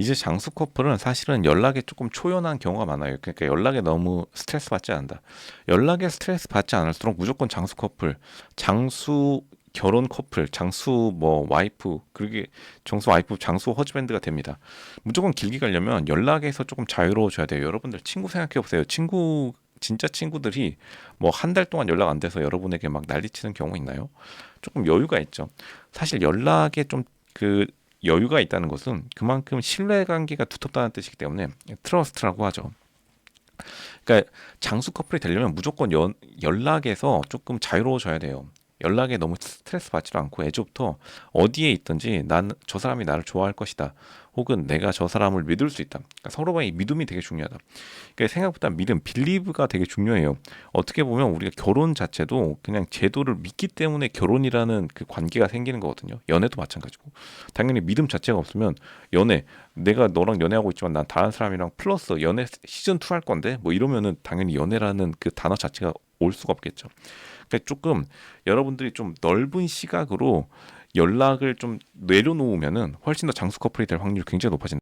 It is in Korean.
이제 장수 커플은 사실은 연락에 조금 초연한 경우가 많아요. 그러니까 연락에 너무 스트레스 받지 않는다. 연락에 스트레스 받지 않을수록 무조건 장수 커플, 장수 결혼 커플, 장수 뭐 와이프, 그게 정수 와이프, 장수 허즈밴드가 됩니다. 무조건 길게 가려면 연락에서 조금 자유로워져야 돼요. 여러분들 친구 생각해 보세요. 친구 진짜 친구들이 뭐 한 달 동안 연락 안 돼서 여러분에게 막 난리치는 경우 있나요? 조금 여유가 있죠. 사실 연락에 좀그 여유가 있다는 것은 그만큼 신뢰 관계가 두텁다는 뜻이기 때문에 트러스트라고 하죠. 그러니까 장수 커플이 되려면 무조건 연, 연락에서 조금 자유로워져야 돼요. 연락에 너무 스트레스 받지도 않고 애초부터 어디에 있든지 난 저 사람이 나를 좋아할 것이다. 혹은 내가 저 사람을 믿을 수 있다. 그러니까 서로 간의 믿음이 되게 중요하다. 그러니까 생각보다 믿음, 빌리브가 되게 중요해요. 어떻게 보면 우리가 결혼 자체도 그냥 제도를 믿기 때문에 결혼이라는 그 관계가 생기는 거거든요. 연애도 마찬가지고. 당연히 믿음 자체가 없으면 연애, 내가 너랑 연애하고 있지만 난 다른 사람이랑 플러스 연애 시즌 2 할 건데 뭐 이러면은 당연히 연애라는 그 단어 자체가 올 수가 없겠죠. 그러니까 조금 여러분들이 좀 넓은 시각으로 연락을 좀 내려놓으면은 훨씬 더 장수 커플이 될 확률이 굉장히 높아진다.